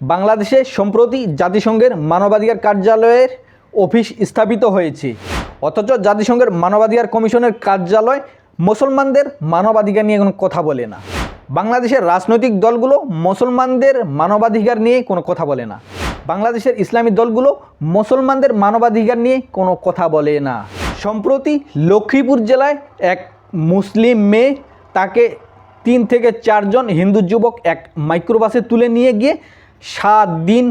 বাংলাদেশে সম্প্রতি জাতিসংঘের মানবাধিকার কার্যালয়ের অফিস স্থাপিত হয়েছে। অথচ জাতিসংঘের মানবাধিকার কমিশনের কার্যালয় মুসলমানদের মানবাধিকার নিয়ে কোনো কথা বলে না। বাংলাদেশের রাজনৈতিক দলগুলো মুসলমানদের মানবাধিকার নিয়ে কোনো কথা বলে না। বাংলাদেশের ইসলামী দলগুলো মুসলমানদের মানবাধিকার নিয়ে কোনো কথা বলে না। সম্প্রতি লক্ষ্মীপুর জেলায় এক মুসলিম মেয়ে তাকে তিন থেকে চারজন হিন্দু যুবক এক মাইক্রোবাসে তুলে নিয়ে গিয়ে সাত দিন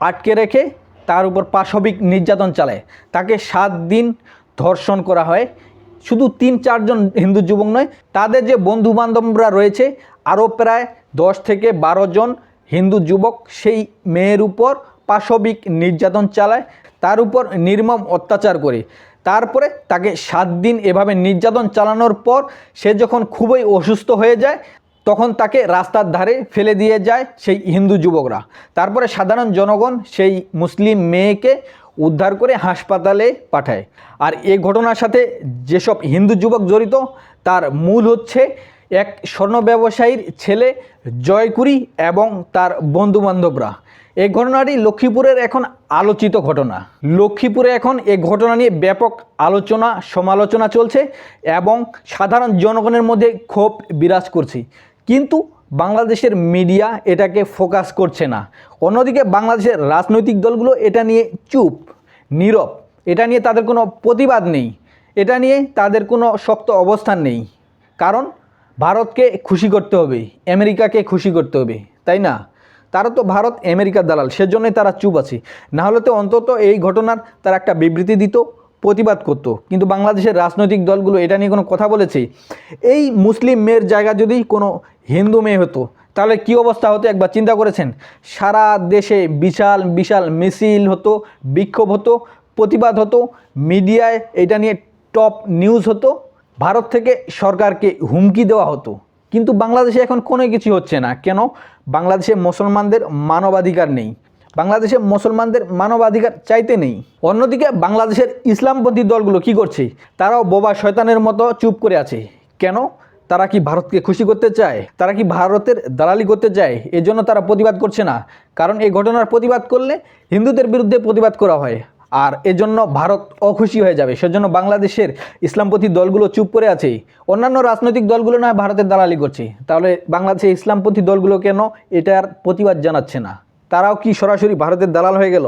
আটকে রেখে তার উপর পাশবিক নির্যাতন চালায়। তাকে সাত দিন ধর্ষণ করা হয়। শুধু তিন চারজন হিন্দু যুবক নয়, তাদের যে বন্ধু বান্ধবরা রয়েছে, আরও প্রায় দশ থেকে বারো জন হিন্দু যুবক সেই মেয়ের উপর পাশবিক নির্যাতন চালায়, তার উপর নির্মম অত্যাচার করে। তারপরে তাকে সাত দিন এভাবে নির্যাতন চালানোর পর সে যখন খুবই অসুস্থ হয়ে যায় তখন তাকে রাস্তার ধারে ফেলে দিয়ে যায় সেই হিন্দু যুবকরা। তারপরে সাধারণ জনগণ সেই মুসলিম মেয়েকে উদ্ধার করে হাসপাতালে পাঠায়। আর এই ঘটনার সাথে যেসব হিন্দু যুবক জড়িত, তার মূল হচ্ছে এক স্বর্ণ ব্যবসায়ীর ছেলে জয়কুরি এবং তার বন্ধুবান্ধবরা। এই ঘটনাটি লক্ষ্মীপুরের এখন আলোচিত ঘটনা। লক্ষ্মীপুরে এখন এই ঘটনা নিয়ে ব্যাপক আলোচনা, সমালোচনা চলছে এবং সাধারণ জনগণের মধ্যে ক্ষোভ বিরাজ করছে। কিন্তু বাংলাদেশের মিডিয়া এটাকে ফোকাস করছে না। অন্যদিকে বাংলাদেশের রাজনৈতিক দলগুলো এটা নিয়ে চুপ, নীরব, এটা নিয়ে তাদের কোনো প্রতিবাদ নেই, এটা নিয়ে তাদের কোনো শক্ত অবস্থান নেই। কারণ ভারতকে খুশি করতে হবে, আমেরিকাকে খুশি করতে হবে, তাই না? তারা তো ভারত আমেরিকার দালাল, সেজন্যই তারা চুপ আছে। না হলে তো অন্তত এই ঘটনার তারা একটা বিবৃতি দিত প্রতিবাদ করত। কিন্তু বাংলাদেশের রাজনৈতিক দলগুলো এটা নিয়ে কোনো কথা বলেছে? এই মুসলিম মেয়ের জায়গা যদি কোনো হিন্দু মেয়ে হতো, তাহলে কি অবস্থা হতো একবার চিন্তা করেছেন? সারা দেশে বিশাল বিশাল মিছিল হতো, বিক্ষোভ হতো, প্রতিবাদ হতো, মিডিয়ায় এটা নিয়ে টপ নিউজ হতো, ভারত থেকে সরকারকে হুমকি দেওয়া হতো। কিন্তু বাংলাদেশে এখন কোনো কিছু হচ্ছে না। কেন? বাংলাদেশে মুসলমানদের মানবাধিকার নেই। বাংলাদেশে মুসলমানদের মানবাধিকার চাইতে নেই। অন্যদিকে বাংলাদেশের ইসলামপন্থী দলগুলো কি করছে? তারাও বোবা শয়তানের মতো চুপ করে আছে। কেন? তারা কি ভারতকে খুশি করতে চায়? তারা কি ভারতের দালালি করতে চায়? এজন্য তারা প্রতিবাদ করছে না। কারণ এই ঘটনার প্রতিবাদ করলে হিন্দুদের বিরুদ্ধে প্রতিবাদ করা হয়। আর এজন্য ভারত অখুশি হয়ে যাবে। সেজন্য বাংলাদেশের ইসলামপন্থী দলগুলো চুপ করে আছে। অন্যান্য রাজনৈতিক দলগুলো না ভারতের দালালি করছে। তাহলে বাংলাদেশের ইসলামপন্থী দলগুলো কেন? এটার প্রতিবাদ জানাচ্ছে না। তারাও কি সরাসরি ভারতের দালাল হয়ে গেল?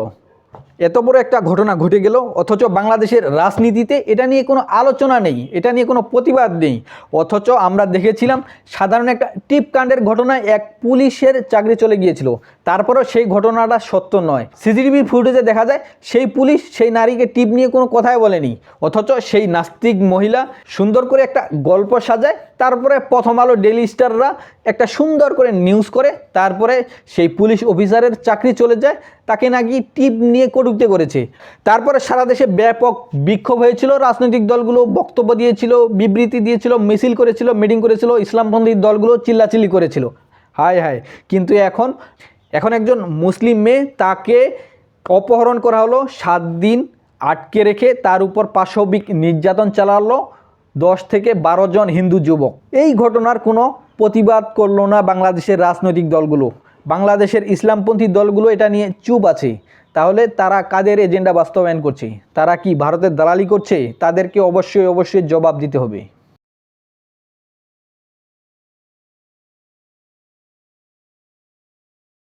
এত বড় একটা ঘটনা ঘটে গেল, অথচ বাংলাদেশের রাজনীতিতে এটা নিয়ে কোনো আলোচনা নেই, এটা নিয়ে কোনো প্রতিবাদ নেই। অথচ আমরা দেখেছিলাম সাধারণ একটা টিপকাণ্ডের ঘটনায় এক পুলিশের চাকরি চলে গিয়েছিল। তারপরও সেই ঘটনাটা সত্য নয়। সিসিটিভি ফুটেজে দেখা যায় সেই পুলিশ সেই নারীকে টিপ নিয়ে কোনো কথাই বলেনি। অথচ সেই নাস্তিক মহিলা সুন্দর করে একটা গল্প সাজায়, তারপরে প্রথম আলো ডেলি স্টাররা একটা সুন্দর করে নিউজ করে, তারপরে সেই পুলিশ অফিসারের চাকরি চলে যায় তাকে নাকি টিপ নিয়ে কটুক্তি করেছে। তারপরে সারা দেশে ব্যাপক বিক্ষোভ হয়েছিল, রাজনৈতিক দলগুলো বক্তব্য দিয়েছিল, বিবৃতি দিয়েছিল, মিছিল করেছিল, মিটিং করেছিল, ইসলামপন্থী দলগুলো চিল্লাচিল্লি করেছিল। হায় হায়, কিন্তু এখন এখন একজন মুসলিম মেয়ে তাকে অপহরণ করা হলো, সাত দিন আটকে রেখে তার উপর পাশবিক নির্যাতন চালালো দশ থেকে বারো জন হিন্দু যুবক। এই ঘটনার কোনো প্রতিবাদ করল না বাংলাদেশের রাজনৈতিক দলগুলো। বাংলাদেশের ইসলামপন্থী দলগুলো এটা নিয়ে চুপ আছে। তাহলে তারা কাদের এজেন্ডা বাস্তবায়ন করছে? তারা কি ভারতের দালালি করছে? তাদেরকে অবশ্যই অবশ্যই জবাব দিতে হবে।